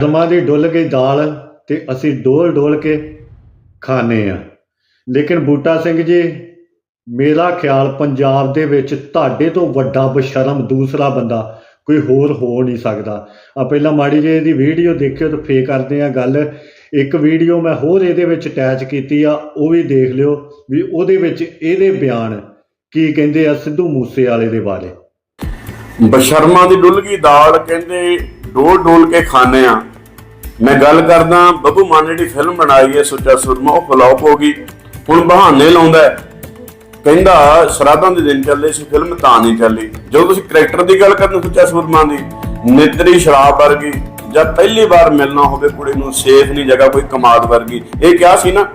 ਕਰਮਾਂ ਦੀ ਡੁੱਲ ਗਈ ਦਾਲ ਤੇ ਅਸੀਂ ਡੋਲ ਡੋਲ ਕੇ ਖਾਣੇ ਆ ਲੇਕਿਨ ਬੂਟਾ ਸਿੰਘ ਜੀ, ਮੇਰਾ ਖਿਆਲ ਪੰਜਾਬ ਦੇ ਵਿੱਚ ਤੁਹਾਡੇ ਤੋਂ ਵੱਡਾ ਬਸ਼ਰਮ ਦੂਸਰਾ ਬੰਦਾ ਕੋਈ ਹੋਰ ਹੋ ਨਹੀਂ ਸਕਦਾ। ਆ ਪਹਿਲਾਂ ਮਾੜੀ ਜੇ ਇਹਦੀ ਵੀਡੀਓ ਦੇਖਿਓ ਤੇ ਫੇਰ ਕਰਦੇ ਆ ਗੱਲ। ਇੱਕ ਵੀਡੀਓ ਮੈਂ ਹੋਰ ਇਹਦੇ ਵਿੱਚ ਅਟੈਚ ਕੀਤੀ ਆ, ਉਹ ਵੀ ਦੇਖ ਲਿਓ ਵੀ ਉਹਦੇ ਵਿੱਚ ਇਹਦੇ ਬਿਆਨ ਕੀ ਕਹਿੰਦੇ ਆ ਸਿੱਧੂ ਮੂਸੇ ਵਾਲੇ ਦੇ ਬਾਰੇ। ਬਸ਼ਰਮਾ ਦੀ ਡੁੱਲ ਗਈ, ਦਾਲ ਕਹਿੰਦੇ ਡੋਲ ਡੋਲ ਕੇ ਖਾਣੇ ਆ ਮੈਂ ਗੱਲ ਕਰਦਾ ਬੱਬੂ ਮਾਨ ਨੇ ਜਿਹੜੀ ਫਿਲਮ ਬਣਾਈ ਹੈ ਸੁੱਚਾ ਸੁਰਮਾ, ਉਹ ਫਲॉप ਹੋ ਗਈ। ਹੁਣ ਬਹਾਨੇ ਲਾਉਂਦਾ ਕਹਿੰਦਾ, ਸ਼ਰਾਧਾਂ ਦੇ ਦਿਨ ਚੱਲੇ ਸੀ ਫਿਲਮ ਤਾਂ ਨਹੀਂ ਚੱਲੀ। ਜਦੋਂ ਤੁਸੀਂ ਕਰੈਕਟਰ ਦੀ ਗੱਲ ਕਰਦੇ ਸੁੱਚਾ ਸੁਰਮਾ ਦੀ, ਨਿਤਰੀ ਸ਼ਰਾਬ ਵਰਗੀ, ਜਾਂ ਪਹਿਲੀ ਵਾਰ ਮਿਲਣਾ ਹੋਵੇ ਕੁੜੀ ਨੂੰ, ਸੇਫ ਨਹੀਂ ਜਗ੍ਹਾ ਕੋਈ ਕਮਾਦ ਵਰਗੀ। ਇਹ ਕਿਹਾ ਸੀ ਨਾ?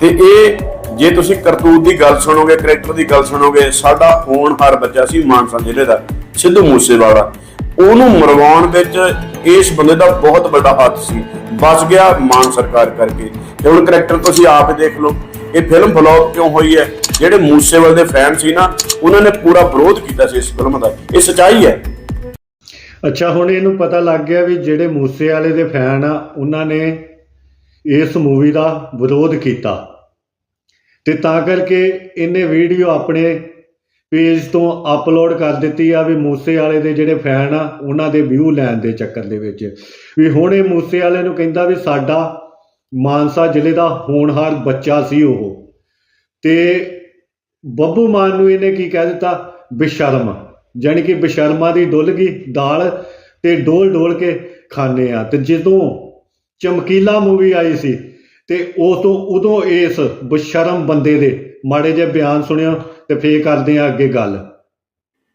ਤੇ ਇਹ, ਜੇ ਤੁਸੀਂ ਕਰਤੂਤ ਦੀ ਗੱਲ ਸੁਣੋਗੇ ਕਰੈਕਟਰ ਦੀ ਗੱਲ ਸੁਣੋਗੇ, ਸਾਡਾ ਹੋਣਹਾਰ ਬੱਚਾ ਸੀ ਮਾਨਸਾ ਜ਼ਿਲ੍ਹੇ ਦਾ, ਸਿੱਧੂ ਮੂਸੇਵਾਲਾ। ਉਹਨੂੰ ਮਰਵਾਉਣ ਵਿੱਚ ਇਸ ਬੰਦੇ ਦਾ ਬਹੁਤ ਵੱਡਾ ਹੱਥ ਸੀ। ਬਚ ਗਿਆ ਮਾਨ ਸਰਕਾਰ ਕਰਕੇ। ਤੇ ਹੁਣ ਕਰੈਕਟਰ ਤੁਸੀਂ ਆਪ ਹੀ ਦੇਖ ਲਓ। ਇਹ ਫਿਲਮ ਫਲॉप ਕਿਉਂ ਹੋਈ ਹੈ? ਜਿਹੜੇ ਮੂਸੇਵਾਲੇ ਦੇ ਫੈਨ ਸੀ ਨਾ, ਉਹਨਾਂ ਨੇ ਪੂਰਾ ਵਿਰੋਧ ਕੀਤਾ ਸੀ ਇਸ ਫਿਲਮ ਦਾ। ਇਹ ਸਚਾਈ ਹੈ। ਅੱਛਾ, ਹੁਣ ਇਹਨੂੰ ਪਤਾ ਲੱਗ ਗਿਆ ਵੀ ਜਿਹੜੇ ਮੂਸੇ ਵਾਲੇ ਦੇ ਫੈਨ ਆ, ਉਹਨਾਂ ਨੇ ਇਸ ਮੂਵੀ ਦਾ ਵਿਰੋਧ ਕੀਤਾ। ਤੇ ਤਾਂ ਕਰਕੇ ਇਹਨੇ ਵੀਡੀਓ ਆਪਣੇ ਪੇਜ ਤੋਂ ਅਪਲੋਡ ਕਰ ਦਿੱਤੀ ਆ ਵੀ ਮੂਸੇ ਵਾਲੇ ਦੇ ਜਿਹੜੇ ਫੈਨ ਆ, ਉਹਨਾਂ ਦੇ ਵਿਊ ਲੈਣ ਦੇ ਚੱਕਰ ਦੇ ਵਿੱਚ। ਵੀ ਹੁਣ ਇਹ ਮੂਸੇ ਵਾਲੇ ਨੂੰ ਕਹਿੰਦਾ ਵੀ ਸਾਡਾ ਮਾਨਸਾ ਜ਼ਿਲ੍ਹੇ ਦਾ ਹੋਣਹਾਰ ਬੱਚਾ ਸੀ ਉਹ। ਤੇ ਬੱਬੂ ਮਾਨ ਨੂੰ ਇਹਨੇ ਕੀ ਕਹਿ ਦਿੱਤਾ? ਬੇਸ਼ਰਮ। ਜਾਣੀ ਕਿ ਬੇਸ਼ਰਮਾ ਦੀ ਡੁੱਲ ਗਈ, ਦਾਲ ਤੇ ਡੋਲ ਡੋਲ ਕੇ ਖਾਣੇ ਆ। ਤੇ ਜਦੋਂ ਚਮਕੀਲਾ ਮੂਵੀ ਆਈ ਸੀ, ਤੇ ਉਸ ਤੋਂ ਉਦੋਂ ਇਸ ਬੇਸ਼ਰਮ ਬੰਦੇ ਦੇ ਮਾੜੇ ਜਿਹੇ ਬਿਆਨ ਸੁਣਿਓ ਤੇ ਫੇਰ ਕਰਦੇ ਆ ਅੱਗੇ ਗੱਲ।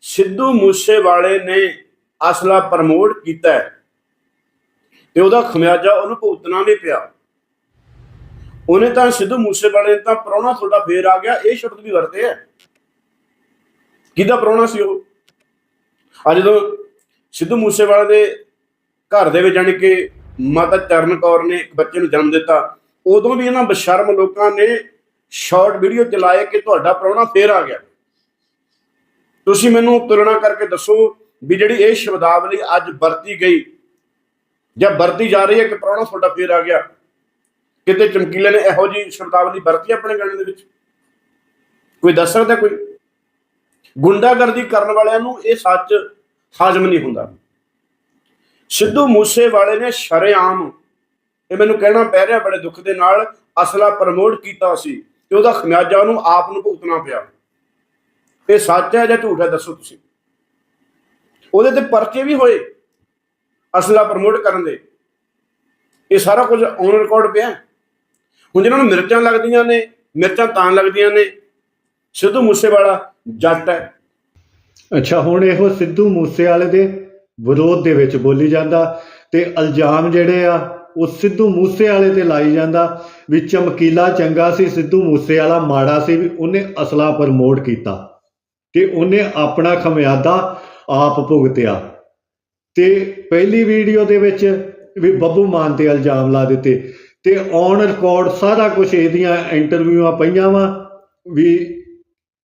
ਸਿੱਧੂ ਮੂਸੇਵਾਲੇ ਨੇ ਅਸਲਾ ਪ੍ਰਮੋਟ ਕੀਤਾ ਤੇ ਉਹਦਾ ਖਮਿਆਜਾ ਉਹਨੂੰ ਭੁਗਤਣਾ ਨਹੀਂ ਪਿਆ। ਉਹਨੇ ਤਾਂ ਸਿੱਧੂ ਮੂਸੇਵਾਲੇ ਨੇ ਤਾਂ ਪ੍ਰਾਹੁਣਾ ਤੁਹਾਡਾ ਫੇਰ ਆ ਗਿਆ, ਇਹ ਸ਼ਬਦ ਵੀ ਵਰਤੇ ਆ। ਕਿਹਦਾ ਪ੍ਰਾਹੁਣਾ ਸੀ ਉਹ? ਅੱਜ ਜਦੋਂ ਸਿੱਧੂ ਮੂਸੇਵਾਲੇ ਦੇ ਘਰ ਦੇ ਵਿੱਚ ਜਾਣੀ ਕਿ ਮਾਤਾ ਚਰਨ ਕੌਰ ਨੇ ਇੱਕ ਬੱਚੇ ਨੂੰ ਜਨਮ ਦਿੱਤਾ, ਉਦੋਂ ਵੀ ਇਹਨਾਂ ਬਸ਼ਰਮ ਲੋਕਾਂ ਨੇ ਸ਼ਾਰਟ ਵੀਡੀਓ ਚਲਾਏ ਕਿ ਤੁਹਾਡਾ ਪ੍ਰਾਹੁਣਾ ਫੇਰ ਆ ਗਿਆ। ਤੁਸੀਂ ਮੈਨੂੰ ਤੁਲਨਾ ਕਰਕੇ ਦੱਸੋ ਵੀ ਜਿਹੜੀ ਇਹ ਸ਼ਬਦਾਵਲੀ ਅੱਜ ਵਰਤੀ ਗਈ, ਜਾਂ ਵਰਤੀ ਜਾ ਰਹੀ ਹੈ ਕਿ ਪ੍ਰਾਹੁਣਾ ਤੁਹਾਡਾ ਫੇਰ ਆ ਗਿਆ। ਕਿਤੇ ਚਮਕੀਲੇ ਨੇ ਇਹੋ ਜੀ ਸ਼ਬਦਾਵਲੀ ਵਰਤੀ ਆਪਣੇ ਗਾਣੇ ਦੇ ਵਿੱਚ? ਕੋਈ ਦੱਸ ਸਕਦਾ ਕੋਈ? ਗੁੰਡਾਗਰਦੀ ਕਰਨ ਵਾਲਿਆਂ ਨੂੰ ਇਹ ਸੱਚ ਹਾਜ਼ਮ ਨਹੀਂ ਹੁੰਦਾ। ਸਿੱਧੂ ਮੂਸੇ ਵਾਲੇ ਨੇ ਸ਼ਰੇਆਮ ਇਹ ਮੈਨੂੰ ਕਹਿਣਾ ਪੈ ਰਿਹਾ ਬੜੇ ਦੁੱਖ ਦੇ ਨਾਲ, ਅਸਲਾ ਪ੍ਰਮੋਟ ਕੀਤਾ ਸੀ। ਤੇ ਉਹਦਾ ਖਮਿਆਜਾ ਉਹਨੂੰ ਆਪ ਨੂੰ ਭੁਗਤਣਾ ਪਿਆ। ਇਹ ਸੱਚ ਹੈ ਜਾਂ ਝੂਠ ਹੈ ਦੱਸੋ ਤੁਸੀਂ। ਉਹਦੇ ਤੇ ਪਰਚੇ ਵੀ ਹੋਏ ਅਸਲਾ ਪ੍ਰਮੋਟ ਕਰਨ ਦੇ। ਇਹ ਸਾਰਾ ਕੁਝ ਔਨ ਰਿਕਾਰਡ ਪਿਆ। ਹੁਣ ਜਿਹਨਾਂ ਨੂੰ ਮਿਰਚਾਂ ਲੱਗਦੀਆਂ ਨੇ, ਮਿਰਚਾਂ ਤਾਂ ਲੱਗਦੀਆਂ ਨੇ, ਸਿੱਧੂ ਮੂਸੇਵਾਲਾ ਜੱਟ ਹੈ। ਅੱਛਾ, ਹੁਣ ਇਹੋ ਸਿੱਧੂ ਮੂਸੇਵਾਲੇ ਦੇ ਵਿਰੋਧ ਦੇ ਵਿੱਚ ਬੋਲੀ ਜਾਂਦਾ ਤੇ ਇਲਜ਼ਾਮ ਜਿਹੜੇ ਆ ਉਹ ਸਿੱਧੂ ਮੂਸੇਵਾਲੇ ਤੇ ਲਾਈ ਜਾਂਦਾ। ਵੀ ਚਮਕੀਲਾ ਚੰਗਾ ਸੀ, ਸਿੱਧੂ ਮੂਸੇਵਾਲਾ ਮਾੜਾ ਸੀ, ਵੀ ਉਹਨੇ ਅਸਲਾ ਪ੍ਰਮੋਟ ਕੀਤਾ। ਤੇ ਉਹਨੇ ਆਪਣਾ ਖਮਿਆਦਾ ਆਪ ਭੁਗਤਿਆ। ਤੇ ਪਹਿਲੀ ਵੀਡੀਓ ਦੇ ਵਿੱਚ ਵੀ ਬੱਬੂ ਮਾਨ ਤੇ ਇਲਜ਼ਾਮ ਲਾ ਦਿੱਤੇ। ਤੇ ਔਨ ਰਿਕਾਰਡ ਸਾਰਾ ਕੁਝ ਇਹਦੀਆਂ ਇੰਟਰਵਿਊਆਂ ਪਈਆਂ ਵਾ ਵੀ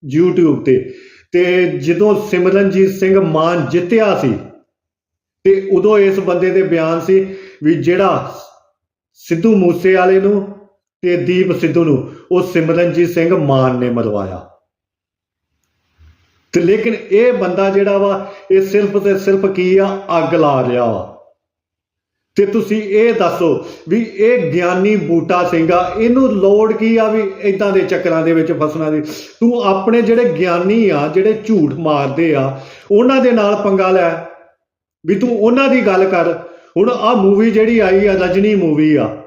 YouTube ਤੇ। ਤੇ ਜਦੋਂ ਸਿਮਰਨਜੀਤ ਸਿੰਘ ਮਾਨ ਜਿੱਤਿਆ ਸੀ, ਤੇ ਉਦੋਂ ਇਸ ਬੰਦੇ ਦੇ ਬਿਆਨ ਸੀ ਵੀ ਜਿਹੜਾ ਸਿੱਧੂ ਮੂਸੇ ਵਾਲੇ ਨੂੰ ਤੇ ਦੀਪ ਸਿੱਧੂ ਨੂੰ, ਉਹ ਸਿਮਰਨਜੀਤ ਸਿੰਘ ਮਾਨ ਨੇ ਮਰਵਾਇਆ। ਤੇ ਲੇਕਿਨ ਇਹ ਬੰਦਾ ਜਿਹੜਾ ਵਾ, ਇਹ ਸਿਰਫ ਤੇ ਸਿਰਫ ਕੀ ਆ? ਅੱਗ ਲਾ ਰਿਹਾ ਵਾ। ਤੇ ਤੁਸੀਂ ਇਹ ਦੱਸੋ ਵੀ ਇਹ ਗਿਆਨੀ ਬੂਟਾ ਸਿੰਘ ਆ, ਇਹਨੂੰ ਲੋੜ ਕੀ ਆ ਵੀ ਇਦਾਂ ਦੇ ਚੱਕਰਾਂ ਦੇ ਵਿੱਚ ਫਸਣਾ ਦੀ ਤੂੰ ਆਪਣੇ ਜਿਹੜੇ ਗਿਆਨੀ ਆ, ਜਿਹੜੇ ਝੂਠ ਮਾਰਦੇ ਆ, ਉਹਨਾਂ ਦੇ ਨਾਲ ਪੰਗਾ ਲੈ। ਵੀ ਤੂੰ ਉਹਨਾਂ ਦੀ ਗੱਲ ਕਰ ਹੁਣ ਆ ਮੂਵੀ ਜਿਹੜੀ ਆਈ ਆ, ਰਜਨੀ ਮੂਵੀ ਆ।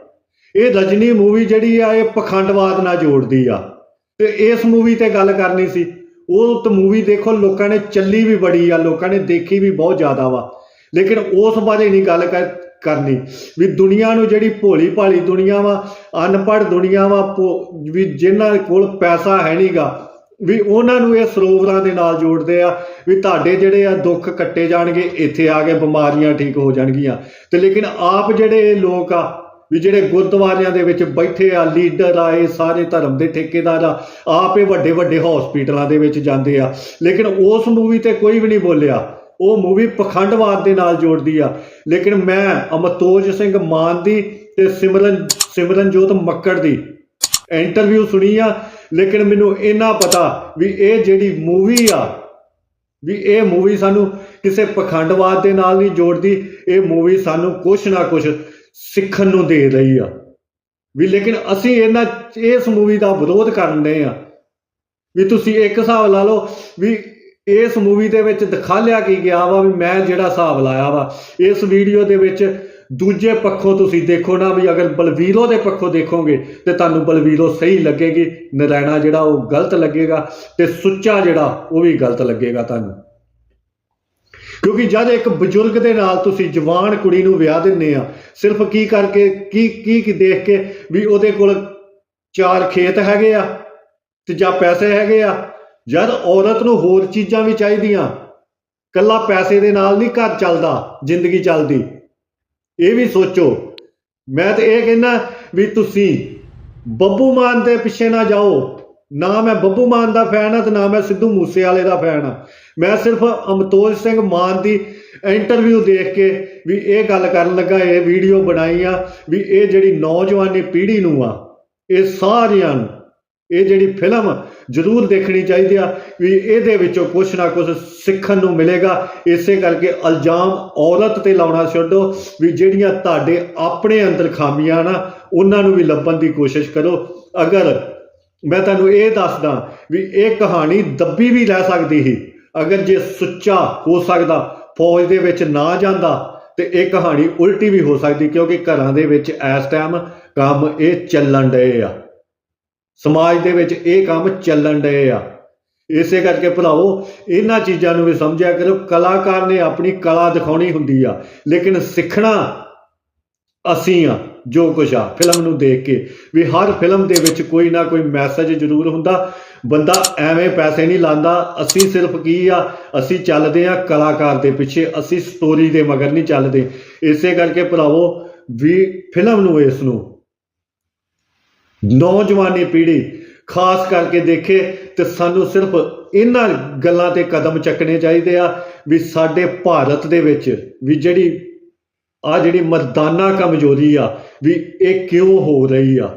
ਇਹ ਰਜਨੀ ਮੂਵੀ ਜਿਹੜੀ ਆ, ਇਹ ਪਖੰਡਵਾਦ ਨਾਲ ਜੋੜਦੀ ਆ। ਤੇ ਇਸ ਮੂਵੀ ਤੇ ਗੱਲ ਕਰਨੀ ਸੀ। ਉਹ ਤਾਂ ਮੂਵੀ ਦੇਖੋ, ਲੋਕਾਂ ਨੇ ਚੱਲੀ ਵੀ ਬੜੀ ਆ, ਲੋਕਾਂ ਨੇ ਦੇਖੀ ਵੀ ਬਹੁਤ ਜ਼ਿਆਦਾ ਵਾ। ਲੇਕਿਨ ਉਸ ਬਾਰੇ ਨਹੀਂ ਗੱਲ ਕਰ, ਕਰਨੀ। ਵੀ ਦੁਨੀਆ ਨੂੰ ਜਿਹੜੀ ਭੋਲੀ ਭਾਲੀ ਦੁਨੀਆ ਵਾ, ਅਨਪੜ੍ਹ ਦੁਨੀਆ ਵਾ, ਭੋ- ਵੀ ਜਿਨ੍ਹਾਂ ਕੋਲ ਪੈਸਾ ਹੈ ਨਹੀਂਗਾ ਵੀ ਉਹਨਾਂ ਨੂੰ ਇਹ ਸਰੋਵਰਾਂ ਦੇ ਨਾਲ ਜੋੜਦੇ ਆ ਵੀ ਤੁਹਾਡੇ ਜਿਹੜੇ ਆ ਦੁੱਖ ਕੱਟੇ ਜਾਣਗੇ, ਇੱਥੇ ਆ ਕੇ ਬਿਮਾਰੀਆਂ ਠੀਕ ਹੋ ਜਾਣਗੀਆਂ। ਤੇ ਲੇਕਿਨ ਆਪ ਜਿਹੜੇ ਇਹ ਲੋਕ ਆ, ਵੀ ਜਿਹੜੇ ਗੁਰਦੁਆਰਿਆਂ ਦੇ ਵਿੱਚ ਬੈਠੇ ਆ, ਲੀਡਰ ਆ, ਇਹ ਸਾਰੇ ਧਰਮ ਦੇ ਠੇਕੇਦਾਰ ਆ, ਆਪ ਇਹ ਵੱਡੇ ਵੱਡੇ ਹਸਪੀਟਲਾਂ ਦੇ ਵਿੱਚ ਜਾਂਦੇ ਆ। ਲੇਕਿਨ ਉਸ ਮੂਵੀ ਤੇ ਕੋਈ ਵੀ ਨਹੀਂ ਬੋਲਿਆ। ਉਹ ਮੂਵੀ ਪਖੰਡਵਾਦ ਦੇ ਨਾਲ ਜੋੜਦੀ ਆ। ਲੇਕਿਨ ਮੈਂ ਅਮਤੋਜ ਸਿੰਘ ਮਾਨ ਦੀ ਤੇ ਸਿਮਰਨ, ਸਿਮਰਨਜੋਤ ਮੱਕੜ ਦੀ ਇੰਟਰਵਿਊ ਸੁਣੀ ਆ। ਲੇਕਿਨ ਮੈਨੂੰ ਇਹਨਾਂ ਪਤਾ ਵੀ ਇਹ ਜਿਹੜੀ ਮੂਵੀ ਆ, ਵੀ ਇਹ ਮੂਵੀ ਸਾਨੂੰ ਕਿਸੇ ਪਖੰਡਵਾਦ ਦੇ ਨਾਲ ਨਹੀਂ ਜੋੜਦੀ, ਇਹ ਮੂਵੀ ਸਾਨੂੰ ਕੁਛ ਨਾ ਕੁਛ ਸਿੱਖਣ ਨੂੰ ਦੇ ਰਹੀ ਆ। ਵੀ ਲੇਕਿਨ ਅਸੀਂ ਇਹਨਾਂ, ਇਸ ਮੂਵੀ ਦਾ ਵਿਰੋਧ ਕਰਨ ਦੇ ਆ। ਵੀ ਤੁਸੀਂ ਇੱਕ ਹਿਸਾਬ ਲਾ ਲਓ ਵੀ ਇਸ ਮੂਵੀ ਦੇ ਵਿੱਚ ਦਿਖਾਲਿਆ ਕੀ ਗਿਆ ਵਾ, ਵੀ ਮੈਂ ਜਿਹੜਾ ਹਿਸਾਬ ਲਾਇਆ ਵਾ, ਇਸ ਵੀਡੀਓ ਦੇ ਵਿੱਚ ਦੂਜੇ ਪੱਖੋਂ ਤੁਸੀਂ ਦੇਖੋ ਨਾ ਵੀ ਅਗਰ ਬਲਵੀਰੋ ਦੇ ਪੱਖੋਂ ਦੇਖੋਗੇ ਤੇ ਤੁਹਾਨੂੰ ਬਲਵੀਰੋ ਸਹੀ ਲੱਗੇਗੀ ਨਰਾਇਣਾ ਜਿਹੜਾ ਉਹ ਗਲਤ ਲੱਗੇਗਾ ਤੇ ਸੁੱਚਾ ਜਿਹੜਾ ਉਹ ਵੀ ਗਲਤ ਲੱਗੇਗਾ ਤੁਹਾਨੂੰ। ਕਿਉਂਕਿ ਜਦ ਇੱਕ ਬਜ਼ੁਰਗ ਦੇ ਨਾਲ ਤੁਸੀਂ ਜਵਾਨ ਕੁੜੀ ਨੂੰ ਵਿਆਹ ਦਿੰਨੇ ਆ, ਸਿਰਫ ਕੀ ਕਰਕੇ, ਕੀ ਕੀ ਕੀ ਦੇਖ ਕੇ ਵੀ ਉਹਦੇ ਕੋਲ ਚਾਰ ਖੇਤ ਹੈਗੇ ਆ ਤੇ ਜਾਂ ਪੈਸੇ ਹੈਗੇ ਆ, ਜਦ ਔਰਤ ਨੂੰ ਹੋਰ ਚੀਜ਼ਾਂ ਵੀ ਚਾਹੀਦੀਆਂ, ਕੱਲਾ ਪੈਸੇ ਦੇ ਨਾਲ ਨਹੀਂ ਘਰ ਚੱਲਦਾ, ਜ਼ਿੰਦਗੀ ਚੱਲਦੀ। ਇਹ ਵੀ ਸੋਚੋ। ਮੈਂ ਤਾਂ ਇਹ ਕਹਿੰਦਾ ਵੀ ਤੁਸੀਂ ਬੱਬੂ ਮਾਨ ਦੇ ਪਿੱਛੇ ਨਾ ਜਾਓ। ਨਾ ਮੈਂ ਬੱਬੂ ਮਾਨ ਦਾ ਫੈਨ ਆ ਤੇ ਨਾ ਮੈਂ ਸਿੱਧੂ ਮੂਸੇ ਵਾਲੇ ਦਾ ਫੈਨ ਆ ਮੈਂ ਸਿਰਫ ਅਮਤੋਜ ਸਿੰਘ ਮਾਨ ਦੀ ਇੰਟਰਵਿਊ ਦੇਖ ਕੇ ਵੀ ਇਹ ਗੱਲ ਕਰਨ ਲੱਗਾ, ਇਹ ਵੀਡੀਓ ਬਣਾਈ ਆ ਵੀ ਇਹ ਜਿਹੜੀ ਨੌਜਵਾਨੀ ਪੀੜ੍ਹੀ ਨੂੰ ਆ, ਇਹ ਸਾਰਿਆਂ ਨੂੰ ਇਹ ਜਿਹੜੀ ਫਿਲਮ ਜ਼ਰੂਰ ਦੇਖਣੀ ਚਾਹੀਦੀ ਆ, ਵੀ ਇਹਦੇ ਵਿੱਚੋਂ ਕੁਛ ਨਾ ਕੁਛ ਸਿੱਖਣ ਨੂੰ ਮਿਲੇਗਾ। ਇਸੇ ਕਰਕੇ ਇਲਜ਼ਾਮ ਔਰਤ ਤੇ ਲਾਉਣਾ ਛੱਡੋ, ਵੀ ਜਿਹੜੀਆਂ ਤੁਹਾਡੇ ਆਪਣੇ ਅੰਦਰ ਖਾਮੀਆਂ ਨਾ ਉਹਨਾਂ ਨੂੰ ਵੀ ਲੱਭਣ ਦੀ ਕੋਸ਼ਿਸ਼ ਕਰੋ। ਅਗਰ ਮੈਂ ਤੁਹਾਨੂੰ ਇਹ ਦੱਸਦਾ ਵੀ ਇਹ ਕਹਾਣੀ ਦੱਬੀ ਵੀ ਲੈ ਸਕਦੀ ਸੀ, ਅਗਰ ਜੇ ਸੁੱਚਾ ਹੋ ਸਕਦਾ, ਫੌਜ ਦੇ ਵਿੱਚ ਨਾ ਜਾਂਦਾ, ਤੇ ਇਹ ਕਹਾਣੀ ਉਲਟੀ ਵੀ ਹੋ ਸਕਦੀ, ਕਿਉਂਕਿ ਘਰਾਂ ਦੇ ਵਿੱਚ ਇਸ ਟਾਈਮ ਕੰਮ ਇਹ ਚੱਲਣ ਡਏ ਆ। ਸਮਾਜ ਦੇ ਵਿੱਚ ਇਹ ਕੰਮ ਚੱਲਣ ਡਏ ਆ। ਇਸੇ ਕਰਕੇ ਭਰਾਓ ਇਹਨਾਂ ਚੀਜ਼ਾਂ ਨੂੰ ਵੀ ਸਮਝਿਆ ਕਰੋ। ਕਲਾਕਾਰ ਨੇ ਆਪਣੀ ਕਲਾ ਦਿਖਾਉਣੀ ਹੁੰਦੀ ਆ, ਲੇਕਿਨ ਸਿੱਖਣਾ ਅਸੀਂ ਆ, ਜੋ ਕੁਛ ਆ, ਫਿਲਮ ਨੂੰ ਦੇਖ ਕੇ। ਵੀ ਹਰ ਫਿਲਮ ਦੇ ਵਿੱਚ ਕੋਈ ਨਾ ਕੋਈ ਮੈਸੇਜ ਜ਼ਰੂਰ ਹੁੰਦਾ। ਬੰਦਾ ਐਵੇਂ ਪੈਸੇ ਨਹੀਂ ਲਾਂਦਾ, ਅਸੀਂ ਸਿਰਫ ਕੀ ਆ, ਅਸੀਂ ਚੱਲਦੇ ਆ ਕਲਾਕਾਰ ਦੇ ਪਿੱਛੇ, ਅਸੀਂ ਸਟੋਰੀ ਦੇ ਮਗਰ ਨਹੀਂ ਚੱਲਦੇ। ਇਸੇ ਕਰਕੇ ਭਰਾਵੋ, ਵੀ ਫਿਲਮ ਨੂੰ ਇਸ ਨੂੰ ਨੌਜਵਾਨੀ ਪੀੜ੍ਹੀ, ਖਾਸ ਕਰਕੇ ਦੇਖੇ ਤੇ ਸਾਨੂੰ ਸਿਰਫ ਇਹਨਾਂ ਗੱਲਾਂ ਤੇ ਕਦਮ ਚੱਕਣੇ ਚਾਹੀਦੇ ਆ ਵੀ ਸਾਡੇ ਭਾਰਤ ਦੇ ਵਿੱਚ ਵੀ ਜਿਹੜੀ ਆ ਜਿਹੜੀ ਮਰਦਾਨਾ ਕਮਜ਼ੋਰੀ ਆ, ਵੀ ਇਹ ਕਿਉਂ ਹੋ ਰਹੀ ਆ?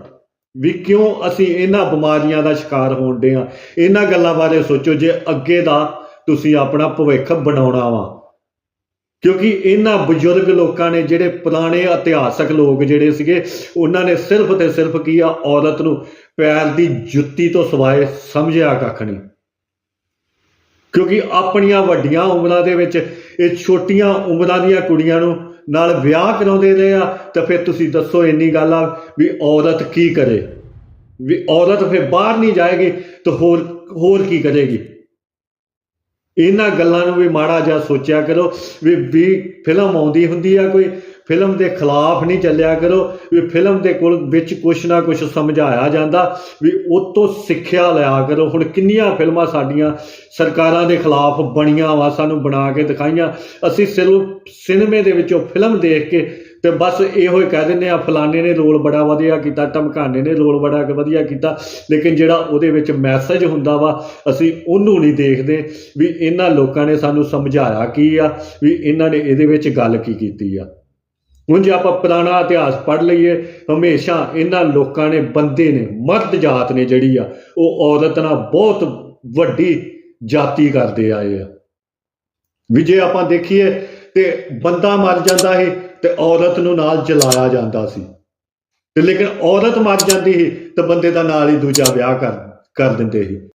ਵੀ ਕਿਉਂ ਅਸੀਂ ਇਹਨਾਂ ਬਿਮਾਰੀਆਂ ਦਾ ਸ਼ਿਕਾਰ ਹੋਣ ਦੇ ਆ? ਇਹਨਾਂ ਗੱਲਾਂ ਬਾਰੇ ਸੋਚੋ, ਜੇ ਅੱਗੇ ਦਾ ਤੁਸੀਂ ਆਪਣਾ ਭਵਿੱਖ ਬਣਾਉਣਾ ਵਾ ਕਿਉਂਕਿ ਇਹਨਾਂ ਬਜ਼ੁਰਗ ਲੋਕਾਂ ਨੇ ਜਿਹੜੇ ਪੁਰਾਣੇ ਇਤਿਹਾਸਕ ਲੋਕ ਜਿਹੜੇ ਸੀਗੇ, ਉਹਨਾਂ ਨੇ ਸਿਰਫ ਤੇ ਸਿਰਫ ਕੀ ਆ, ਔਰਤ ਨੂੰ ਪੈਰ ਦੀ ਜੁੱਤੀ ਤੋਂ ਸਿਵਾਏ ਸਮਝਿਆ ਕੱਖ ਨਹੀਂ। ਕਿਉਂਕਿ ਆਪਣੀਆਂ ਵੱਡੀਆਂ ਉਮਰਾਂ ਦੇ ਵਿੱਚ ਇਹ ਛੋਟੀਆਂ ਉਮਰਾਂ ਦੀਆਂ ਕੁੜੀਆਂ ਨੂੰ ਨਾਲ ਵਿਆਹ ਕਰਾਉਂਦੇ ਰਹੇ ਆ, ਤਾਂ ਫਿਰ ਤੁਸੀਂ ਦੱਸੋ ਇੰਨੀ ਗੱਲ ਆ ਵੀ ਔਰਤ ਕੀ ਕਰੇ? ਵੀ ਔਰਤ ਫਿਰ ਬਾਹਰ ਨਹੀਂ ਜਾਏਗੀ, ਤਾਂ ਹੋਰ ਹੋਰ ਕੀ ਕਰੇਗੀ? ਇਹਨਾਂ ਗੱਲਾਂ ਨੂੰ ਵੀ ਮਾੜਾ ਜਿਹਾ ਸੋਚਿਆ ਕਰੋ ਵੀ ਵੀ ਫਿਲਮ ਆਉਂਦੀ ਹੁੰਦੀ ਆ ਕੋਈ, ਫਿਲਮ ਦੇ ਖਿਲਾਫ ਨਹੀਂ ਚੱਲਿਆ ਕਰੋ, ਵੀ ਫਿਲਮ ਦੇ ਕੋਲ ਵਿੱਚ ਕੁਛ ਨਾ ਕੁਛ ਸਮਝਾਇਆ ਜਾਂਦਾ, ਵੀ ਉਹ ਤੋਂ ਸਿੱਖਿਆ ਲਿਆ ਕਰੋ। ਹੁਣ ਕਿੰਨੀਆਂ ਫਿਲਮਾਂ ਸਾਡੀਆਂ ਸਰਕਾਰਾਂ ਦੇ ਖਿਲਾਫ ਬਣੀਆਂ ਵਾ, ਸਾਨੂੰ ਬਣਾ ਕੇ ਦਿਖਾਈਆਂ। ਅਸੀਂ ਸਿਰਫ ਸਿਨੇਮੇ ਦੇ ਵਿੱਚੋਂ ਫਿਲਮ ਦੇਖ ਕੇ ਤੇ ਬਸ ਇਹੋ ਹੀ ਕਹਿ ਦਿੰਦੇ ਆ, ਫਲਾਣੇ ਨੇ ਰੋਲ ਬੜਾ ਵਧੀਆ ਕੀਤਾ ਧਮਕਾਨੇ ਨੇ ਰੋਲ ਬੜਾ ਵਧੀਆ ਕੀਤਾ, ਲੇਕਿਨ ਜਿਹੜਾ ਉਹਦੇ ਵਿੱਚ ਮੈਸੇਜ ਹੁੰਦਾ ਵਾ, ਅਸੀਂ ਉਹਨੂੰ ਨਹੀਂ ਦੇਖਦੇ ਵੀ ਇਹਨਾਂ ਲੋਕਾਂ ਨੇ ਸਾਨੂੰ ਸਮਝਾਇਆ ਕੀ ਆ, ਵੀ ਇਹਨਾਂ ਨੇ ਇਹਦੇ ਵਿੱਚ ਗੱਲ ਕੀ ਕੀਤੀ ਆ। ਹੁਣ ਜੇ ਆਪਾਂ ਪੁਰਾਣਾ ਇਤਿਹਾਸ ਪੜ੍ਹ ਲਈਏ, ਹਮੇਸ਼ਾ ਇਹਨਾਂ ਲੋਕਾਂ ਨੇ ਬੰਦੇ ਨੇ, ਮਰਦ ਜਾਤ ਨੇ ਜਿਹੜੀ ਆ, ਉਹ ਔਰਤ ਨਾਲ ਬਹੁਤ ਵੱਡੀ ਜਾਤੀ ਕਰਦੇ ਆਏ ਆ। ਵੀ ਜੇ ਆਪਾਂ ਦੇਖੀਏ ਤੇ ਬੰਦਾ ਮਰ ਜਾਂਦਾ ਹੈ ਤੇ ਔਰਤ ਨੂੰ ਨਾਲ ਜਲਾਇਆ ਜਾਂਦਾ ਸੀ। ਤੇ ਲੇਕਿਨ ਔਰਤ ਮਰ ਜਾਂਦੀ ਸੀ ਤੇ ਬੰਦੇ ਦਾ ਨਾਲ ਹੀ ਦੂਜਾ ਵਿਆਹ ਕਰ ਕਰ ਦਿੰਦੇ ਸੀ।